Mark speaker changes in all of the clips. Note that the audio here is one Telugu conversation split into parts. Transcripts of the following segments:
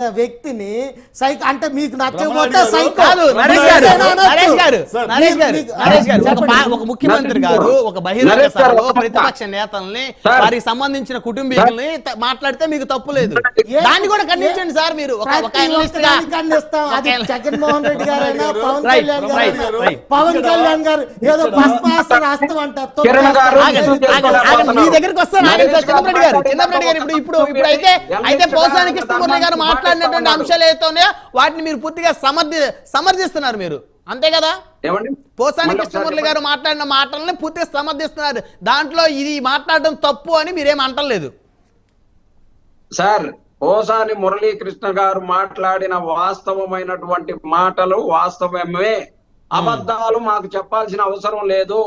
Speaker 1: వ్యక్తిని సైక్ అంటే మీకు నచ్చకపోతే
Speaker 2: గారు,
Speaker 3: గారు గారు గారు. గారు ఒక ముఖ్యమంత్రి గారు. ఒక బహిరంగ
Speaker 4: గారు,
Speaker 3: సభలో. ప్రతిపక్ష నేతల్ని. వారికి సంబంధించిన కుటుంబీకుల్ని మాట్లాడితే మీకు తప్పు లేదు. దాన్ని కూడా ఖండించండి సార్ మీరు.
Speaker 1: జగన్మోహన్ రెడ్డి గారైనా పవన్ కళ్యాణ్
Speaker 3: రైట్.
Speaker 1: పవన్ కళ్యాణ్ గారు ఏదో రాస్తాం అంటారు
Speaker 4: గారు.
Speaker 3: మీ దగ్గరికి వస్తాను చిన్నప్పటి గారు
Speaker 4: గారు
Speaker 3: చిన్నప్పటి గారు ఇప్పుడు ఇప్పుడు అయితే అయితే కృష్ణమూర్తి గారు మాట్లాడినటువంటి అంశాలు ఉన్నాయో వాటిని మీరు పూర్తిగా సమర్థి సమర్థిస్తున్నారు మీరు. అంతే కదా? పోసాని కృష్ణమూర్తి గారు మాట్లాడిన మాటల్ని పూర్తిగా సమర్థిస్తున్నారు. దాంట్లో ఇది మాట్లాడడం తప్పు అని మీరేం అంటలేదు.
Speaker 4: సార్ ఓసాని మురళీకృష్ణ గారు మాట్లాడిన వాస్తవమైనటువంటి మాటలు వాస్తవమే. అబద్ధాలు మాకు చెప్పాల్సిన అవసరం లేదు.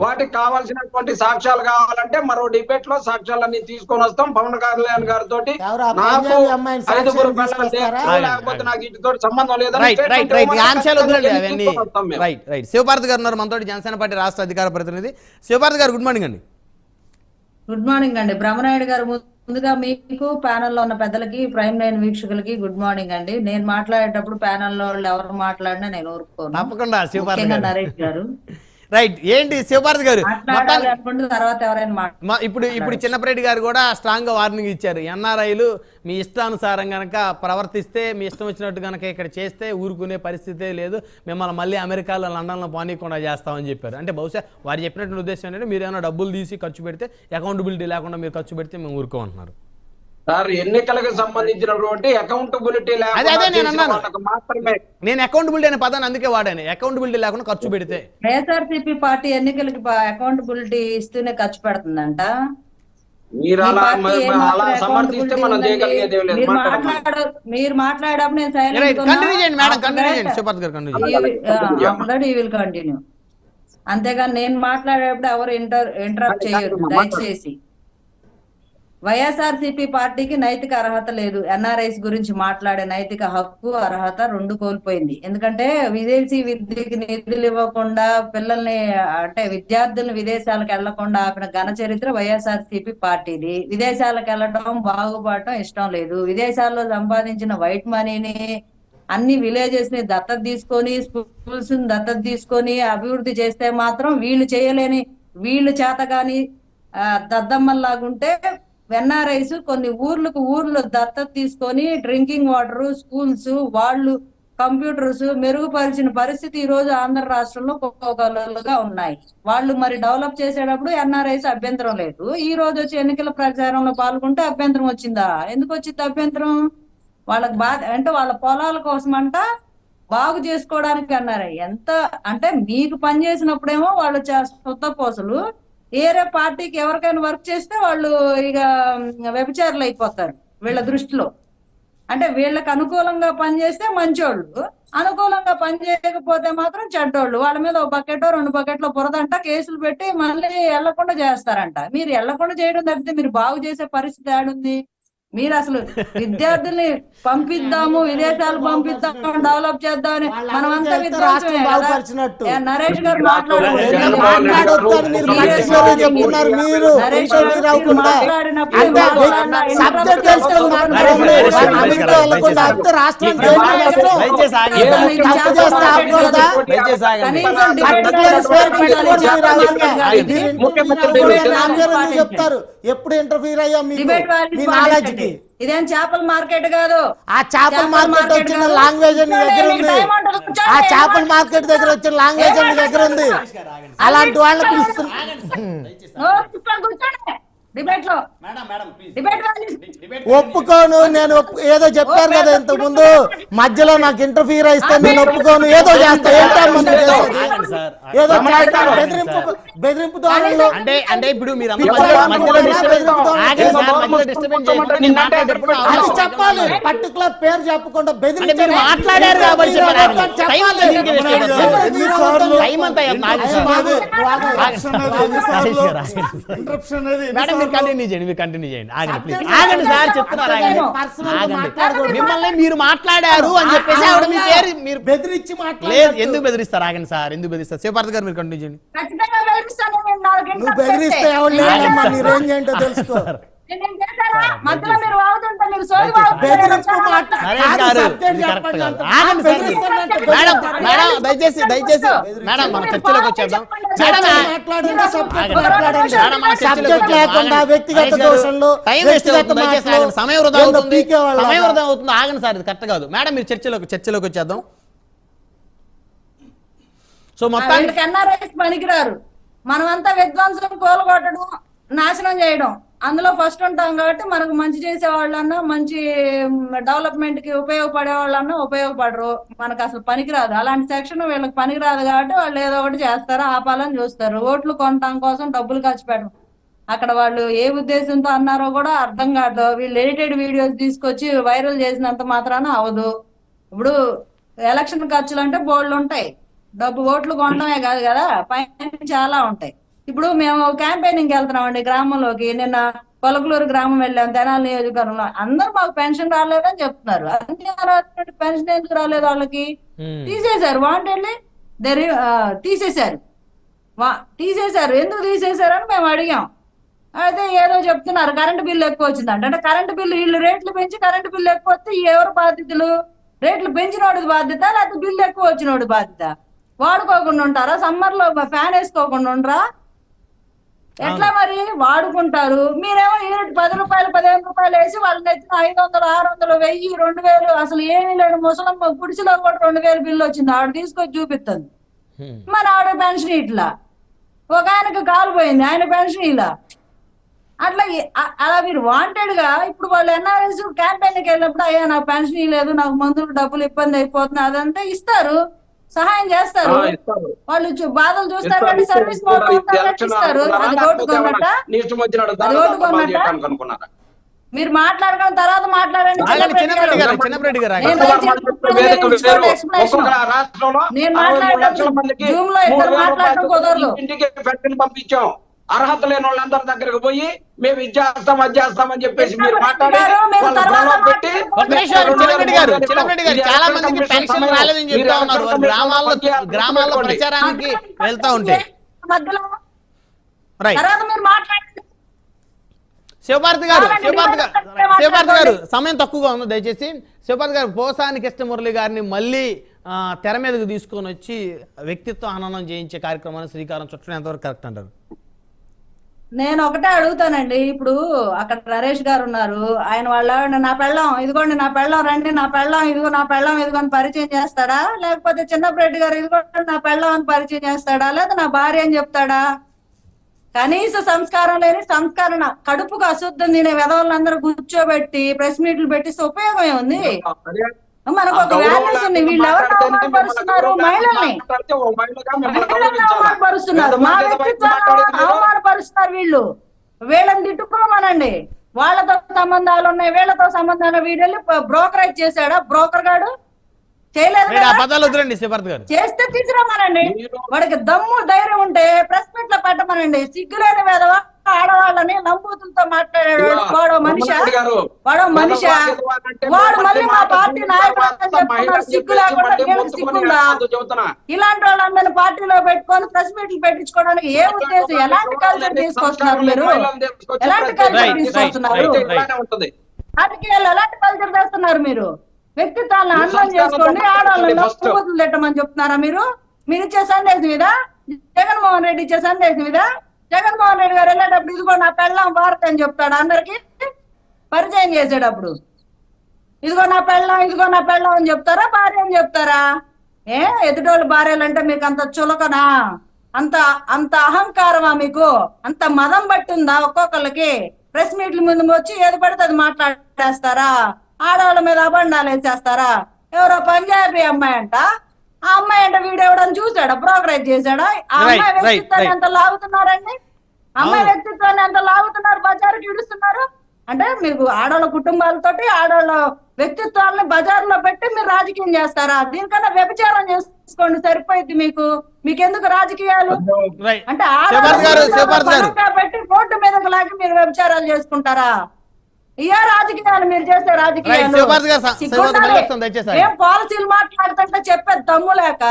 Speaker 4: వాటికి కావాల్సినటువంటి సాక్ష్యాలు కావాలంటే మరో డిబేట్లో సాక్ష్యాలన్నీ తీసుకొని వస్తాం. పవన్ కళ్యాణ్ గారితో నాకు ఐదుగురు లేకపోతే నాకు వీటితో సంబంధం లేదని
Speaker 3: శివపార్తి గారు ఉన్నారు మనతోటి జనసేన పార్టీ రాష్ట్ర అధికార ప్రతినిధి. శివపార్తి గారు గుడ్ మార్నింగ్ అండి.
Speaker 5: గుడ్ మార్నింగ్ అండి. బ్రహ్మనాయుడు గారు ముందుగా మీకు ప్యానెల్లో ఉన్న పెద్దలకి ప్రైమ్ లైన్ వీక్షకులకి గుడ్ మార్నింగ్ అండి. నేను మాట్లాడేటప్పుడు ప్యానెల్లో వాళ్ళు ఎవరు మాట్లాడినా నేను ఊరుకోను.
Speaker 3: తప్పకుండా
Speaker 5: నరేష్ గారు.
Speaker 3: రైట్ ఏంటి శివపార్తి గారు? ఇప్పుడు ఇప్పుడు చిన్నపరెడ్డి గారు కూడా స్ట్రాంగ్గా వార్నింగ్ ఇచ్చారు. ఎన్ఆర్ఐలు మీ ఇష్టానుసారం గనక ప్రవర్తిస్తే మీ ఇష్టం వచ్చినట్టు గనక ఇక్కడ చేస్తే ఊరుకునే పరిస్థితే లేదు. మిమ్మల్ని మళ్ళీ అమెరికాలో లండన్లో పానీయకుండా చేస్తామని చెప్పారు. అంటే బహుశా వారు చెప్పినటువంటి ఉద్దేశం ఏంటంటే మీరు ఏమైనా డబ్బులు తీసి ఖర్చు పెడితే అకౌంటబిలిటీ లేకుండా మీరు ఖర్చు పెడితే మేము ఊరుకోమంటున్నారు.
Speaker 4: సార్ ఎన్నికలకు సంబంధించినటువంటి అకౌంటబిలిటీ
Speaker 3: అదే, అదే నేను అన్నాను.
Speaker 4: మాత్రమే
Speaker 3: నేను అకౌంటబిలిటీ అనే పదాన్ని అందుకే వాడాను అకౌంటబిలిటీ లేకుండా ఖర్చు పెడితే
Speaker 5: వైఎస్ఆర్సీపీ పార్టీ ఎన్నికలకి అకౌంటబిలిటీ ఇస్తూనే ఖర్చు పెడుతుందంట
Speaker 4: మీరు
Speaker 5: మీ
Speaker 4: అలా
Speaker 5: పార్టీ
Speaker 4: మ-
Speaker 5: ఏమాత్రం
Speaker 4: అలా సమర్థిస్తే
Speaker 5: accountability
Speaker 4: మనం
Speaker 5: ఉందండి?
Speaker 4: చేయగలిగేది ఏం లేదు
Speaker 5: మీరు
Speaker 4: మాట్లాడమని.
Speaker 5: మాట్లాడ మీరు మాట్లాడేటప్పుడు నేను ఉన్నా.
Speaker 3: కంటిన్యూ.
Speaker 5: అంతేగాని నేను మాట్లాడేటప్పుడు ఎవరు ఇంటర్ ఇంటరప్ట్ చేయొద్దు దయచేసి వైఎస్ఆర్సీపీ పార్టీకి నైతిక అర్హత లేదు. ఎన్ఆర్ఐస్ గురించి మాట్లాడే నైతిక హక్కు అర్హత రెండు కోల్పోయింది. ఎందుకంటే విదేశీ విద్యకి నిధులు ఇవ్వకుండా పిల్లల్ని అంటే విద్యార్థులను విదేశాలకు వెళ్ళకుండా ఆపిన ఘన చరిత్ర వైఎస్ఆర్సీపీ పార్టీది. విదేశాలకు వెళ్ళడం బాగుపడటం ఇష్టం లేదు. విదేశాల్లో సంపాదించిన వైట్ మనీని అన్ని విలేజెస్ని దత్తత తీసుకొని స్కూల్స్ని దత్తత తీసుకొని అభివృద్ధి చేస్తే మాత్రం వీళ్ళు చేయలేని వీళ్ళు చేతగాని దద్దమ్మల్లాగుంటే ఎన్ఆర్ఐస్ కొన్ని ఊర్లకు ఊర్లు దత్తత తీసుకొని డ్రింకింగ్ వాటర్ స్కూల్స్ వాళ్ళు కంప్యూటర్స్ మెరుగుపరిచిన పరిస్థితి ఈ రోజు ఆంధ్ర రాష్ట్రంలో కోకోకలుగా ఉన్నాయి. వాళ్ళు మరి డెవలప్ చేసేటప్పుడు ఎన్ఆర్ఐస్ అభ్యంతరం లేదు. ఈ రోజు వచ్చి ఎన్నికల ప్రచారంలో పాల్గొంటే అభ్యంతరం వచ్చిందా? ఎందుకు వచ్చింది అభ్యంతరం? వాళ్ళకి బాధ అంటే వాళ్ళ పొలాల కోసం అంట బాగు చేసుకోవడానికి అన్నారు. ఎంత అంటే మీకు పని చేసినప్పుడేమో వాళ్ళు చే- సొంత పోసలు ఏరే పార్టీకి ఎవరికైనా వర్క్ చేస్తే వాళ్ళు ఇక వ్యభిచారులు అయిపోతారు వీళ్ళ దృష్టిలో. అంటే వీళ్ళకి అనుకూలంగా పనిచేస్తే మంచోళ్ళు. అనుకూలంగా పని చేయకపోతే మాత్రం చెడ్డోళ్ళు. వాళ్ళ మీద ఒక బకెట్ రెండు బకెట్లో బురదంట కేసులు పెట్టి మళ్ళీ వెళ్ళకుండా చేస్తారంట. మీరు వెళ్ళకుండా చేయడం తప్పితే మీరు బాగు చేసే పరిస్థితి ఏడుంది? మీరు అసలు విద్యార్థుల్ని పంపిద్దాము విదేశాలు పంపిద్దాము డెవలప్ చేద్దామని మనమంతా విద్వాంసమే నరేష్ గారు మాట్లాడారు
Speaker 1: చెప్తారు ఎప్పుడు ఇంటర్ఫీర్ అయ్యా మీ నాలెడ్జ్కి
Speaker 5: ఇదేం చేపల మార్కెట్ కాదు.
Speaker 1: ఆ చేపల మార్కెట్ వచ్చిన లాంగ్వేజ్ నీ దగ్గర ఉంది. ఆ చేపల మార్కెట్ దగ్గర వచ్చిన లాంగ్వేజ్ నీ దగ్గర ఉంది. అలాంటి వాళ్ళని పిలుస్తున్నా
Speaker 5: డిబేట్లో డిబేట్ వాల్యూస్
Speaker 1: ఒప్పుకోను నేను ఒప్పు- ఏదో చెప్పారు కదా ఇంత ముందు మధ్యలో నాకు ఇంటర్ఫీర్ అయితే నేను ఒప్పుకోను. ఏదో చేస్తా.
Speaker 3: సార్.
Speaker 1: ఏదో బెదిరింపు ధోరణిలో
Speaker 3: అంటే అంటే ఇప్పుడు మీరు.
Speaker 1: చెప్పాలి. పర్టికులర్ పేరు చెప్పకుండా బెదిరించాలి.
Speaker 3: మాట్లాడారు కాబట్టి? కంటిన్యూ చేయండి మీరు కంటిన్యూ చేయండి. ఆగండి ప్లీజ్
Speaker 1: Subject
Speaker 3: ఆగండి సార్ చెప్తున్నారు. మిమ్మల్ని మీరు మాట్లాడారు అని చెప్పేసి ఆవిడ మీ పేరు మీరు
Speaker 1: బెదిరించి
Speaker 3: లేదు
Speaker 1: మాట్లాడలేదు
Speaker 3: ఎందుకు బెదిరిస్తారు? ఆగండి సార్ ఎందుకు బెదిరిస్తారు? శివపార్తి గారు మీరు కంటిన్యూ చేయండి.
Speaker 5: బెదిరిస్తాను నేను నాలుగు
Speaker 1: నువ్వు బెదిరిస్తే. ఎవరు లేదమ్మా నీ. రేంజ్ ఏంటో తెలుసుకో.
Speaker 3: సార్.
Speaker 5: నేనేం చేశానా? మధ్యలో మీరు వాగుతుంటే
Speaker 3: మేడం దయచేసి దయచేసి. మేడం మనం చర్చలోకి వచ్చేద్దాం.
Speaker 1: సబ్జెక్ట్. లేకుండా. వ్యక్తిగత దోషంలో
Speaker 3: టైం వేస్ట్
Speaker 1: వ్యక్తిగత
Speaker 3: అవుతుంది. దయచేసి
Speaker 1: మాటలు,
Speaker 3: ఆగండి. సమయం వృధా అవుతుంది.
Speaker 1: పీకే వాళ్ళ
Speaker 3: సమయం. వృధా అవుతుంది. ఆగండి సార్ ఇది కరెక్ట్ కాదు. మేడం మీరు చర్చలోకి చర్చలోకి వచ్చేద్దాం. సో మొత్తానికి
Speaker 5: వీళ్ళకి ఎన్ఆర్ఐస్ పనికిరారు మనమంతా విధ్వంసం కోలగొట్టడం నాశనం చేయడం. అందులో ఫస్ట్ ఉంటాం కాబట్టి మనకు మంచి చేసే వాళ్ళన్నా మంచి డెవలప్మెంట్కి ఉపయోగపడే వాళ్ళన్నా ఉపయోగపడరు. మనకు అసలు పనికిరాదు. అలాంటి సెక్షన్ వీళ్ళకి పనికిరాదు కాబట్టి వాళ్ళు ఏదో ఒకటి చేస్తారు ఆపాలని చూస్తారు. ఓట్లు కొనడం కోసం డబ్బులు ఖర్చు పెట్టడం అక్కడ వాళ్ళు ఏ ఉద్దేశంతో అన్నారో కూడా అర్థం కాదు. వీళ్ళు ఎడిటెడ్ వీడియోస్ తీసుకొచ్చి వైరల్ చేసినంత మాత్రాన అవదు ఇప్పుడు ఎలక్షన్ ఖర్చులు అంటే బోర్డులు ఉంటాయి. డబ్బు ఓట్లు కొనడమే కాదు కదా పైన చాలా ఉంటాయి. ఇప్పుడు మేము క్యాంపెయినింగ్ వెళ్తున్నామండి గ్రామంలోకి. నిన్న పొలకలూరు గ్రామం వెళ్ళాం తెనాలి నియోజకవర్గంలో. అందరూ మాకు పెన్షన్ రాలేదని చెప్తున్నారు. అన్ని పెన్షన్ ఎందుకు రాలేదు వాళ్ళకి. తీసేశారు వాంటెళ్ళి దరి తీసేశారు. వా తీసేశారు. ఎందుకు తీసేశారని మేము అడిగాం. అయితే ఏదో చెప్తున్నారు కరెంటు బిల్లు ఎక్కువ వచ్చిందంట. అంటే కరెంటు బిల్లు వీళ్ళు రేట్లు పెంచి కరెంటు బిల్లు ఎక్కువ వస్తే ఎవరు బాధ్యతలు రేట్లు పెంచినోడి బాధ్యత లేకపోతే బిల్లు ఎక్కువ వచ్చినోడి బాధ్యత? వాడుకోకుండా ఉంటారా? సమ్మర్లో ఫ్యాన్ వేసుకోకుండా ఉండరా? ఎట్లా మరి? వాడుకుంటారు. మీరేమో యూనిట్ పది రూపాయలు పదిహేను రూపాయలు వేసి వాళ్ళని ఎత్తిన ఐదు వందలు ఆరు వందలు వెయ్యి రెండు వేలు అసలు ఏమీ లేడు ముసలమ్మ గుడిసెలో కూడా రెండు వేలు బిల్లు వచ్చింది. ఆవిడ తీసుకొచ్చి చూపిస్తుంది. మరి ఆవిడ పెన్షన్ ఇట్లా. ఒక ఆయనకు కాలు పోయింది ఆయన పెన్షన్ ఇలా. అట్లా అలా మీరు వాంటెడ్గా ఇప్పుడు వాళ్ళు ఎన్ఆర్ఎస్ క్యాంపెయిన్కి వెళ్ళినప్పుడు అయ్యా నాకు పెన్షన్ ఇవ్వలేదు నాకు మందులు డబ్బులు ఇబ్బంది అయిపోతుంది అదంతా ఇస్తారు. సహాయం చేస్తారు. వాళ్ళు చూ- బాధలు చూస్తారు కానీ. సర్వీస్ ఇస్తారు? అది అది? మీరు మాట్లాడుకున్న తర్వాత మాట్లాడండి. నేను మాట్లాడటం లో ఇద్దరు కుదరదు.
Speaker 4: పంపించాం. అర్హత లేని వాళ్ళందరి దగ్గరకు పోయి మేము ఇది చేస్తాం అది చేస్తాం అని చెప్పేసి మీరు మాట్లాడి
Speaker 3: చాలా మందికి పెన్షన్ రాలేదని చెప్తా ఉన్నారు. గ్రామాల్లో గ్రామాల్లో ప్రచారానికి వెళ్తా ఉంటే.
Speaker 5: మధ్యలో
Speaker 3: రైట్.
Speaker 5: తర్వాత మీరు మాట్లాడండి.
Speaker 3: శివభారతి గారు శివభారతి గారు. శివభారతి గారు సమయం తక్కువగా ఉంది దయచేసి. శివభారతి గారు పోసాని కృష్ణమురళి గారిని మళ్ళీ తెర మీదకు తీసుకొని వచ్చి వ్యక్తిత్వ హననం చేయించే కార్యక్రమాన్ని శ్రీకారం చుట్టడం ఎంతవరకు కరెక్ట్ అంటారు?
Speaker 5: నేను ఒకటే అడుగుతానండి. ఇప్పుడు అక్కడ నరేష్ గారు ఉన్నారు. ఆయన వాళ్ళ నా పెళ్ళం ఇదిగోండి నా పెళ్ళం రండి నా పెళ్ళం ఇదిగో నా పెళ్ళం ఇదిగోని పరిచయం చేస్తాడా? లేకపోతే చిన్నప్పరెడ్డి గారు ఇదిగోండి నా పెళ్ళం అని పరిచయం చేస్తాడా? లేదా నా భార్య అని చెప్తాడా? కనీస సంస్కారం లేని సంస్కరణ కడుపుకు అశుద్ధం తినే విధవులందరూ కూర్చోబెట్టి ప్రెస్ మీట్లు పెట్టిస్తే ఉపయోగం ఏముంది? మనకు ఒక వాల్యూస్ ఉంది వీళ్ళు ఎవరు అవమానపరుస్తున్నారు? మహిళల్ని. మహిళల్ని అవమానపరుస్తున్నారు. మా వ్యక్తిత్వాన్ని అవమానపరుస్తున్నారు వీళ్ళు. వీళ్ళని తిట్టుకోమనండి. వాళ్ళతో సంబంధాలు ఉన్నాయి. వీళ్ళతో సంబంధాలు వీళ్ళు బ్రోకరేజ్ చేశాడా? బ్రోకర్ గాడు? చేస్తే తీసుకురామనండి వాడికి దమ్ము ధైర్యం ఉంటే ప్రెస్ మీట్లో పెట్టమనండి. సిగ్గులేని వేదవ ఆడవాళ్ళని నంబూతులతో మాట్లాడేవాడు వాడో. మనిషి? వాడో మనిషి? వాడు మళ్ళీ మా పార్టీ నాయకుడు సిగ్గు లేకుండా సిగ్గుందా ఇలాంటి వాళ్ళందరిని పార్టీలో పెట్టుకొని ప్రెస్ మీట్లు పెట్టించుకోవడానికి ఏ ఉద్దేశం? ఎలాంటి కల్చర్ తీసుకొస్తున్నారు మీరు? ఎలాంటి కల్చర్ తీసుకొస్తున్నారు.
Speaker 4: ఉంటుంది.
Speaker 5: రాజకీయాలు ఎలాంటి కల్చర్ చేస్తున్నారు మీరు? అర్థం
Speaker 4: సంస్కారం
Speaker 5: చేసుకోండి
Speaker 4: first.
Speaker 5: పువ్వులు తిట్టమని చెప్తున్నారా మీరు? మీరు ఇచ్చే సందేశం ఇదా? జగన్మోహన్ రెడ్డి ఇచ్చే సందేశం ఇదా? జగన్మోహన్ రెడ్డి గారు వెళ్ళేటప్పుడు ఇదిగో నా పెళ్ళం భారత్ అని చెప్తాడు అందరికి. పరిచయం చేసేటప్పుడు. ఇదిగో నా పెళ్ళం ఇదిగో నా పెళ్ళం అని చెప్తారా? భార్య అని చెప్తారా? ఏ ఎదుటోళ్ళు భార్యలు అంటే మీకు అంత చులకనా? అంత అంత అహంకారమా మీకు? అంత మదం పట్టుందా ఒక్కొక్కళ్ళకి? ప్రెస్ మీట్ల ముందు వచ్చి ఏది పడితే అది మాట్లాడేస్తారా? ఆడవాళ్ళ మీద అబండాలు వేసేస్తారా? ఎవరో పంజాబీ అమ్మాయి అంట. ఆ అమ్మాయి అంటే వీడు ఎవడని చూసాడా బ్రోకరేజ్ చేశాడా? ఆ అమ్మాయి
Speaker 3: right,
Speaker 5: వ్యక్తిత్వాన్ని
Speaker 3: right.
Speaker 5: ఎంత లాగుతున్నారండి? అమ్మాయి
Speaker 3: అవును.
Speaker 5: వ్యక్తిత్వాన్ని ఎంత లాగుతున్నారు? బజారుకి ఇడుస్తున్నారు అంటే మీకు ఆడవాళ్ళ కుటుంబాలతోటి ఆడవాళ్ళ వ్యక్తిత్వాలను బజార్లో పెట్టి మీరు రాజకీయం చేస్తారా? దీనికన్నా వ్యభిచారం చేసుకోండి సరిపోయింది మీకు. మీకెందుకు రాజకీయాలు?
Speaker 3: రైట్
Speaker 5: అంటే
Speaker 3: శివభారతి గారు శివభారతి గారు.
Speaker 5: ఆడవాళ్ళ పెట్టి రోడ్డు మీదకి లాగి మీరు వ్యభిచారాలు చేసుకుంటారా? ఇయా రాజకీయాలు మీరు చేసే
Speaker 3: రైట్
Speaker 5: రాజకీయాలు ఏం పాలసీలు మాట్లాడుతుంటే చెప్పేది దమ్ము లేక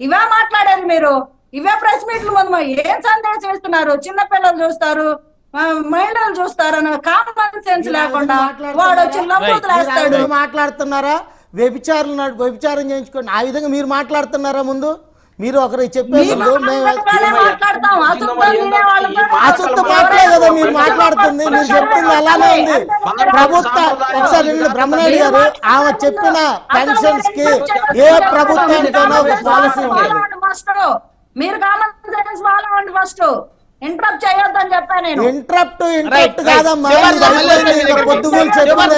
Speaker 5: ఇవే మాట్లాడేది మీరు. ఇవే ప్రెస్ మీట్లు ముందు మరి ఏం సందేశం ఇస్తున్నారు చిన్న పిల్లలు చూస్తారు మహిళలు చూస్తారని కామన్ సెన్స్ లేకుండా వాడు వచ్చి
Speaker 1: మాట్లాడుతున్నారా?
Speaker 5: లంబూతులు
Speaker 1: మాట్లాడుతున్నారా? వ్యభిచారులు వ్యభిచారం చేయించుకోండి. ఆ విధంగా మీరు మాట్లాడుతున్నారా ముందు? మీరు ఒకరికి చెప్పే
Speaker 5: మేము
Speaker 1: ముందు మేము
Speaker 5: అందరిలానే మాట్లాడతాం. అశుద్ధం తినే వాళ్ళతో
Speaker 1: అశుద్ధ మాటలే కదా మీరు మాట్లాడుతుంది. మీరు చెప్తుంది అలానే ఉంది. ప్రభుత్వ ఒకసారి బ్రహ్మనాయుడు గారు ఆమె చెప్పిన పెన్షన్స్కి ఏ ప్రభుత్వానికైనా ఒక పాలసీ ఉంటుంది
Speaker 5: ఫస్ట్. మీరు కామన్ సెన్స్ వాళ్ళండి ఫస్ట్. ఇంటరప్ట్ చేయొద్దని చెప్పాను నేను.
Speaker 1: ఇంటరప్ట్ ఇంటరప్ట్ కాదమ్మా. పొద్దుగూలు చెప్పిన